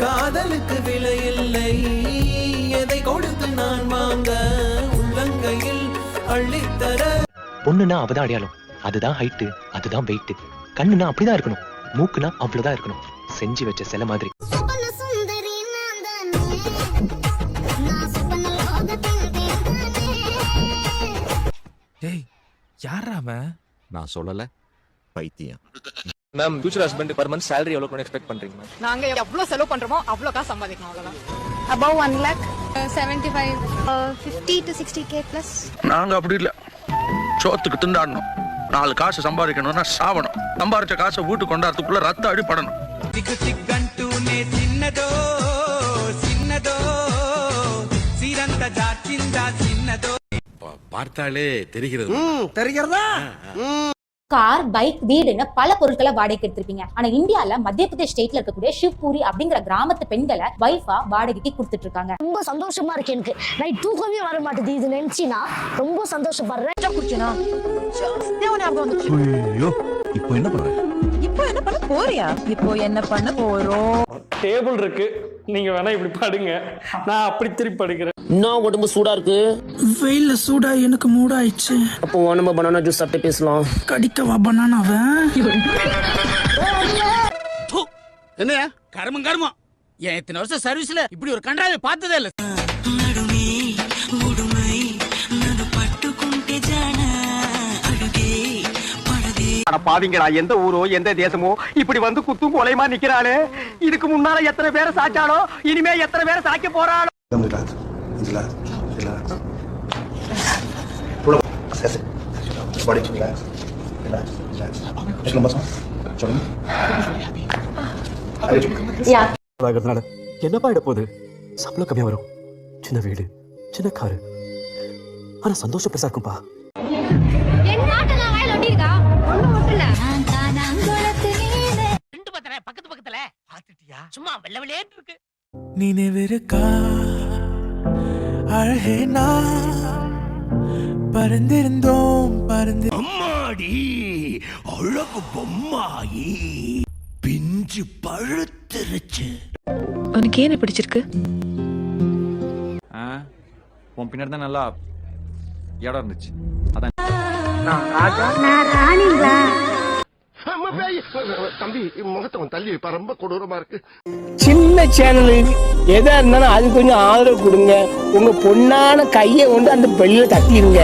காதலுக்கு விலை இல்லை எதை கொடுத்து நான் வாங்க? உள்ளங்கையில் அள்ளித்தர பொண்ணுனா அவதான் அடையாளம். அதுதான் ஹைட்டு அதுதான் வெயிட் கண்ணுனா அப்படிதான் இருக்கணும். மூக்குனா அவ்வளவுதான் இருக்கணும். செஞ்சு வச்ச சிலை மாதிரி. டேய் யாரா அவன்? நான் சொல்லல. பைத்தியம். Ma'am future husband per month salary எவ்வளவு எக்ஸ்பெக்ட் பண்றீங்க மேம் நாங்க எவ்வளவு செலவு பண்றோமோ அவ்வளவு காசு சம்பாதிக்கணும் அவ்வளவுதான். Above one lakh seventy five fifty to sixty K plus நாங்க அப்படி இல்ல. சோத்துக்கு திண்டாடணும். நாலு காசு சம்பாதிக்கணும்னா சாவணும். சம்பாதிச்ச காசை வீட்டு கொண்டாடுறதுக்குள்ள ரத்த அடிப்படணும் திக்கு திக்கண்டூனே சின்னதோ சின்னதோ சிறந்த ஜாச்சிந்தா சின்னதோ பார்த்தாலே தெரிகிறது தெரிகிறதா கார் பைக் வீடுன்னு பல பொருட்களை வாடகைக்கு எடுத்திருப்பீங்க. ஆனா இந்தியால மத்திய பிரதேஷ் ஸ்டேட்ல இருக்கக்கூடிய ஷிவ்பூரி அப்படிங்கிற கிராமத்து பெண்களை வைஃபா வாடகைக்கு கொடுத்துட்டு இருக்காங்க ரொம்ப சந்தோஷமா இருக்கு எனக்கு. நைட் தூக்கமே வர மாட்டேது. இது நினைச்சினா ரொம்ப சந்தோஷப்படுறேன். ஐயோ இப்போ என்ன பண்ற? இப்போ என்ன பண்ண போறியா? இப்போ என்ன பண்ண போறோம்? டேபிள் இருக்கு. நீங்க வேணா இப்படி படுங்க. நான் அப்படி திருப்பி படுக்கிறேன். இன்னும் உடம்பு சூடா இருக்கு? வெயில்ல சூடா எனக்கு மூடாயிடுச்சு. அப்போ நம்ம பனானா ஜூஸ் சாப்பிட்டு பேசலாம். கடிக்கவா பண்ணானவன் என்ன கருமம் கருமம். என் இத்தனை வருஷம் சர்வீஸ்ல இப்படி ஒரு கண்டாவை பார்த்ததே இல்ல. பாவிங்களா எந்த ஊரோ எந்த தேசமோ இப்படி வந்து குத்தும் கொலைமா நிக்கிறாளே. இதுக்கு முன்னால எத்தனை பேரை சாச்சாலோ இனிமே எத்தனை பேரை சாய்க்க போறாளோ? என்னப்பா இட போகுது? சம்பளம் கம்மியா வரும். சின்ன வீடு சின்ன காரு. ஆனா சந்தோஷம் பெருசா இருக்கும்பா. என் நாட்டை நான் வாயில ஒட்டிருக்கா ரெண்டு பத்தல பக்கத்து பக்கத்துல. பாத்துட்டியா சும்மா வெள்ள வெள்ளேன்னு இருக்கு. நினைவிருக்கா? அழகே நான் பறந்திருந்தோம் பறந்து அம்மாடி அழகு பொம்மாயி பிஞ்சு பழுத்துருச்சு. உனக்கு ஏன் பிடிச்சிருக்கு? உன் பின்னாடி தான் நல்லா இடம் இருந்துச்சு. அதான் தம்பி முகத்தை தள்ளி வைப்பா. ரொம்ப கொடூரமா இருக்கு. சின்ன சேனலு எதா இருந்தாலும் அது கொஞ்சம் ஆதரவு கொடுங்க. உங்க பொண்ணான கையை கொண்டு அந்த பெல்லில தட்டிடுங்க